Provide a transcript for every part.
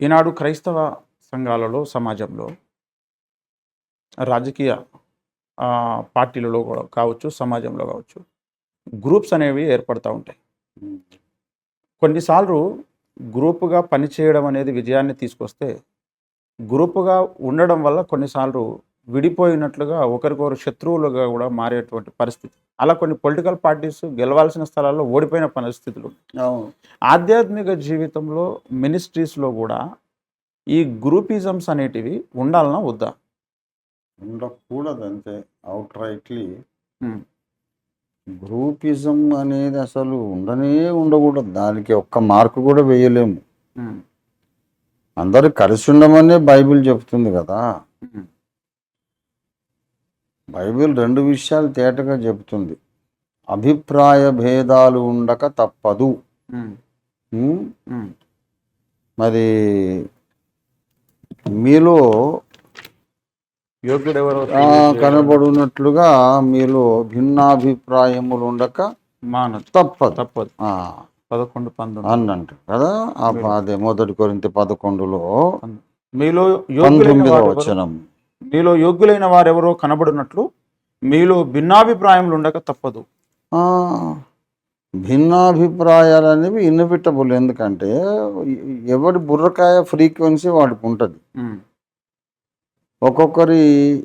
ఈనాడు క్రైస్తవ సంఘాలలో సమాజంలో రాజకీయ పార్టీలలో కూడా కావచ్చు సమాజంలో కావచ్చు గ్రూప్స్ అనేవి ఏర్పడుతూ ఉంటాయి. కొన్నిసార్లు గ్రూపుగా పనిచేయడం అనేది విజయాన్ని తీసుకొస్తే గ్రూపుగా ఉండడం వల్ల కొన్నిసార్లు విడిపోయినట్లుగా ఒకరికొకరు శత్రువులుగా కూడా మారేటువంటి పరిస్థితి. అలా కొన్ని పొలిటికల్ పార్టీస్ గెలవాల్సిన స్థలాల్లో ఓడిపోయిన పరిస్థితులు ఆధ్యాత్మిక జీవితంలో మినిస్ట్రీస్లో కూడా ఈ గ్రూపిజమ్స్ అనేటివి ఉండాలన్నా వద్దా? ఉండకూడదు అంతే అవుట్ రైట్లీ గ్రూపిజం అనేది అసలు ఉండనే ఉండకూడదు. దానికి ఒక్క మార్కు కూడా వేయలేము. అందరూ కలిసి ఉండమనే బైబిల్ చెప్తుంది కదా. బైబిల్ రెండు విషయాలు తేటగా చెప్తుంది అభిప్రాయ భేదాలు ఉండక తప్పదు. మరి మీలో కనబడినట్లుగా మీలో భిన్నాభిప్రాయములు ఉండక మానదు. తప్పదు. తప్పదు. పదకొండు పంతొమ్మిది. అని అంటారు కదా అదే మొదటి కొరింత పదకొండులో మీలో వారెవరో- వచనం. మీలో యోగ్యులైన వారెవరో కనబడినట్లు మీలో భిన్నాభిప్రాయములు ఉండక తప్పదు. భిన్నాభిప్రాయాలు అనేవి ఇన్విటబుల్ ఎందుకంటే ఎవరి బుర్రకాయ ఫ్రీక్వెన్సీ వాడికి ఉంటుంది. ఒక్కొక్కరి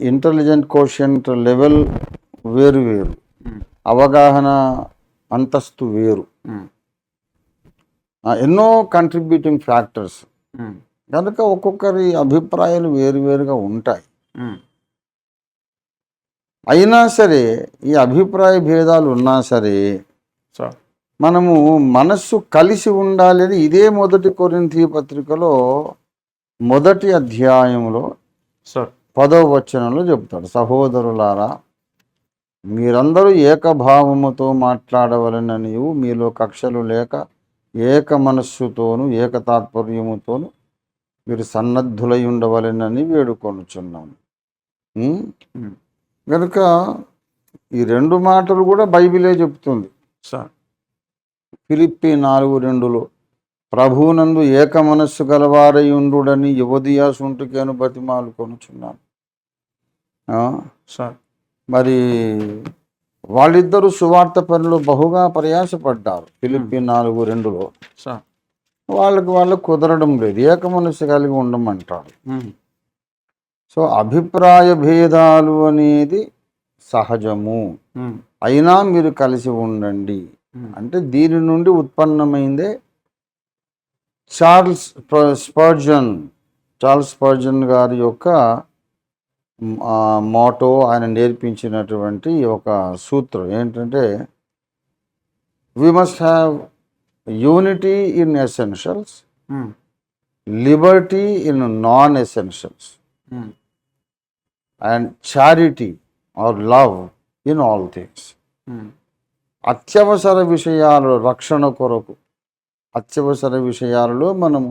ఇంటెలిజెంట్ కోషంట్ లెవెల్ వేరు వేరు. అవగాహన అంతస్తు వేరు. ఎన్నో కంట్రిబ్యూటింగ్ ఫ్యాక్టర్స్ కనుక ఒక్కొక్కరి అభిప్రాయాలు వేరువేరుగా ఉంటాయి. అయినా సరే ఈ అభిప్రాయ భేదాలు ఉన్నా సరే మనము మనస్సు కలిసి ఉండాలని ఇదే మొదటి కొరింథీ పత్రికలో మొదటి అధ్యాయంలో పదవ వచనంలో చెప్తాడు సహోదరులారా మీరందరూ ఏకభావముతో మాట్లాడవలనని మీలో కక్షలు లేక ఏక మనస్సుతోను ఏక తాత్పర్యముతోను మీరు సన్నద్ధులై ఉండవలెనని? ఉమ్, కనుక ఈ రెండు మాటలు కూడా బైబిలే చెప్తుంది. సార్. ఫిలిప్పి నాలుగు రెండులో ప్రభువునందు ఏక మనస్సు గలవారై ఉండుడని యువదియా సుంటుకేను బతిమాలు కొనుచున్నాను. సార్. మరి వాళ్ళిద్దరూ సువార్త పనిలో బహుగా ప్రయాసపడ్డారు ఫిలిప్పి నాలుగు రెండులో. సార్. వాళ్ళకి వాళ్ళకి కుదరడం లేదు. ఏక మనస్సు కలిగి ఉండమంటారు. సో అభిప్రాయ భేదాలు అనేది సహజము. అయినా మీరు కలిసి ఉండండి. అంటే దీని నుండి ఉత్పన్నమైందే చార్ల్స్ స్ప- స్పర్జన్. చార్ల్స్ స్పర్జన్ గారి యొక్క మోటో ఆయన నేర్పించినటువంటి ఒక సూత్రం ఏంటంటే we must have unity in essentials liberty in non essentials and charity or love in all things అత్యవసర విషయాలు రక్షణ కొరకు అత్యవసర విషయాలలో మనము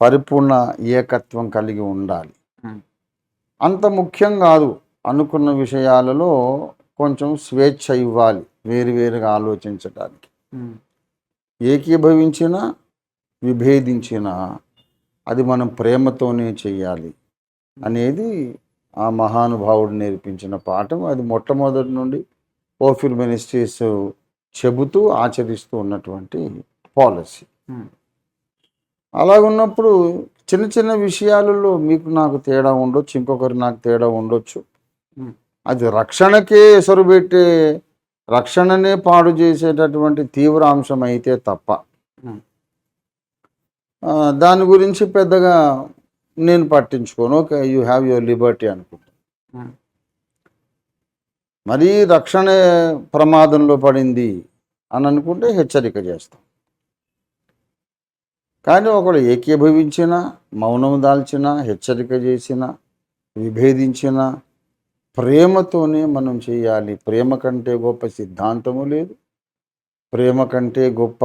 పరిపూర్ణ ఏకత్వం కలిగి ఉండాలి. ఉమ్, అంత ముఖ్యం కాదు అనుకున్న విషయాలలో కొంచెం స్వేచ్ఛ ఇవ్వాలి వేరువేరుగా ఆలోచించడానికి ఉమ్, ఏకీభవించినా విభేదించినా అది మనం ప్రేమతోనే చేయాలి. అనేది ఆ మహానుభావుడు నేర్పించిన పాఠం. అది మొట్టమొదటి నుండి ఓఫిల్ మినిస్ట్రీస్ చెబుతూ ఆచరిస్తూ ఉన్నటువంటి పాలసీ. ఉమ్, అలాగున్నప్పుడు చిన్న చిన్న విషయాలలో మీకు నాకు తేడా ఉండొచ్చు ఇంకొకరు నాకు తేడా ఉండొచ్చు. ఉమ్, అది రక్షణకే ఎసరు పెట్టే రక్షణనే పాడు చేసేటటువంటి తీవ్ర అంశం అయితే తప్ప ఆ, దాని గురించి పెద్దగా నేను పట్టించుకోను. Okay you have your liberty అనుకుంటా. మరీ రక్షణ ప్రమాదంలో పడింది అని అనుకుంటే హెచ్చరిక చేస్తాం. కానీ ఒకడు ఏకీభవించిన మౌనం దాల్చిన హెచ్చరిక చేసిన విభేదించిన ప్రేమతోనే మనం చేయాలి. ప్రేమ కంటే గొప్ప సిద్ధాంతము లేదు. ప్రేమ కంటే గొప్ప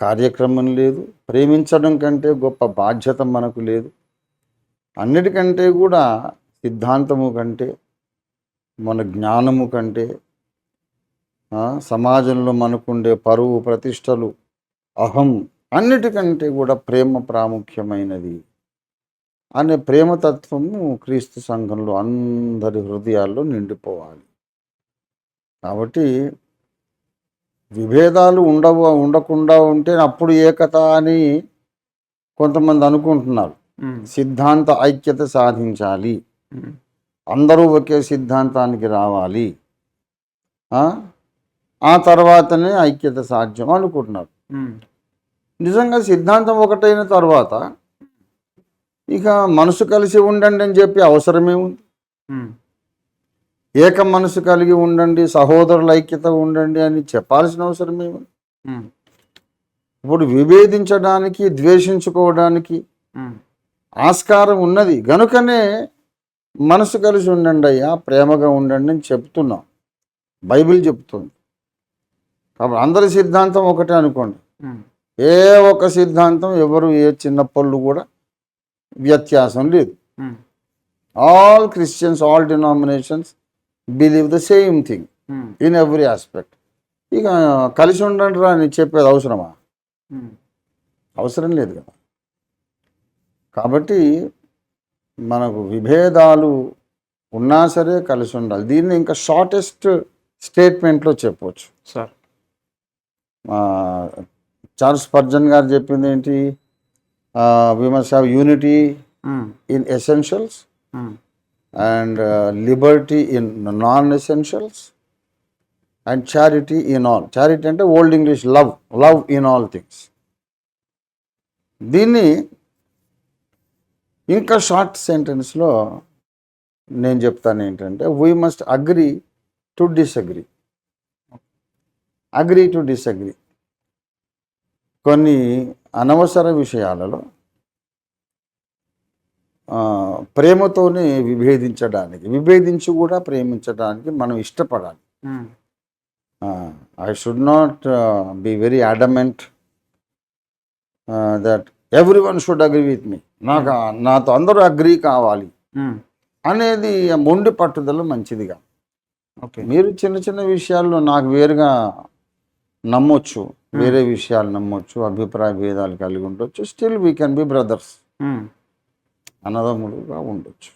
కార్యక్రమం లేదు. ప్రేమించడం కంటే గొప్ప బాధ్యత మనకు లేదు. అన్నిటికంటే కూడా సిద్ధాంతము కంటే మన జ్ఞానము కంటే సమాజంలో మనకుండే పరువు ప్రతిష్టలు అహం అన్నిటికంటే కూడా ప్రేమ ప్రాముఖ్యమైనది అనే ప్రేమతత్వము క్రీస్తు సంఘంలో అందరి హృదయాల్లో నిండిపోవాలి. కాబట్టి విభేదాలు ఉండవు ఉండకుండా ఉంటే అప్పుడు ఏకత అని కొంతమంది అనుకుంటున్నారు. సిద్ధాంత ఐక్యత సాధించాలి. ఉమ్, అందరూ ఒకే సిద్ధాంతానికి రావాలి. ఆ? తర్వాతనే ఐక్యత సాధ్యం అనుకుంటున్నారు. ఉమ్, నిజంగా సిద్ధాంతం ఒకటైన తర్వాత ఇక మనసు కలిసి ఉండండి అని చెప్పి అవసరమే ఉంది. ఏక మనసు కలిగి ఉండండి సహోదరుల ఐక్యత ఉండండి అని చెప్పాల్సిన అవసరమే ఉంది. ఇప్పుడు విభేదించడానికి ద్వేషించుకోవడానికి ఆస్కారం ఉన్నది. గనుకనే మనసు కలిసి ఉండండి అయ్యా ప్రేమగా ఉండండి అని చెప్తున్నాం. బైబిల్ చెప్తుంది. కాబట్టి అందరి సిద్ధాంతం ఒకటే అనుకోండి. ఏ ఒక్క సిద్ధాంతం ఎవరు ఏ చిన్న పళ్ళు కూడా వ్యత్యాసం లేదు. All Christians all denominations believe the same thing in every aspect ఇక కలిసి ఉండండి రా అని చెప్పేది అవసరమా? అవసరం లేదు కదా. కాబట్టి మనకు విభేదాలు ఉన్నా సరే కలిసి ఉండాలి. దీన్ని ఇంకా షార్టెస్ట్ స్టేట్మెంట్లో చెప్పవచ్చు సార్. చార్ల్స్ పర్జన్ గారు చెప్పింది ఏంటి? We must have unity in essentials and liberty in non essentials and charity in all charity అంటే old English love love in all things దీన్ని ఇంకా షార్ట్ సెంటెన్స్లో నేను చెప్తాను ఏంటంటే we must agree to disagree agree to disagree కొన్ని అనవసర విషయాలలో ప్రేమతోనే విభేదించడానికి విభేదించి కూడా ప్రేమించడానికి మనం ఇష్టపడాలి. I should not be very adamant that everyone should agree with me నాకు నాతో అందరూ అగ్రీ కావాలి. ఉమ్, అనేది మొండి పట్టుదల మంచిదిగా. ఓకే మీరు చిన్న చిన్న విషయాల్లో నాకు వేరుగా నమ్మొచ్చు వేరే విషయాలు నమ్మొచ్చు అభిప్రాయ భేదాలు కలిగి ఉండొచ్చు still we can be brothers అన్నదమ్ములుగా ఉండొచ్చు.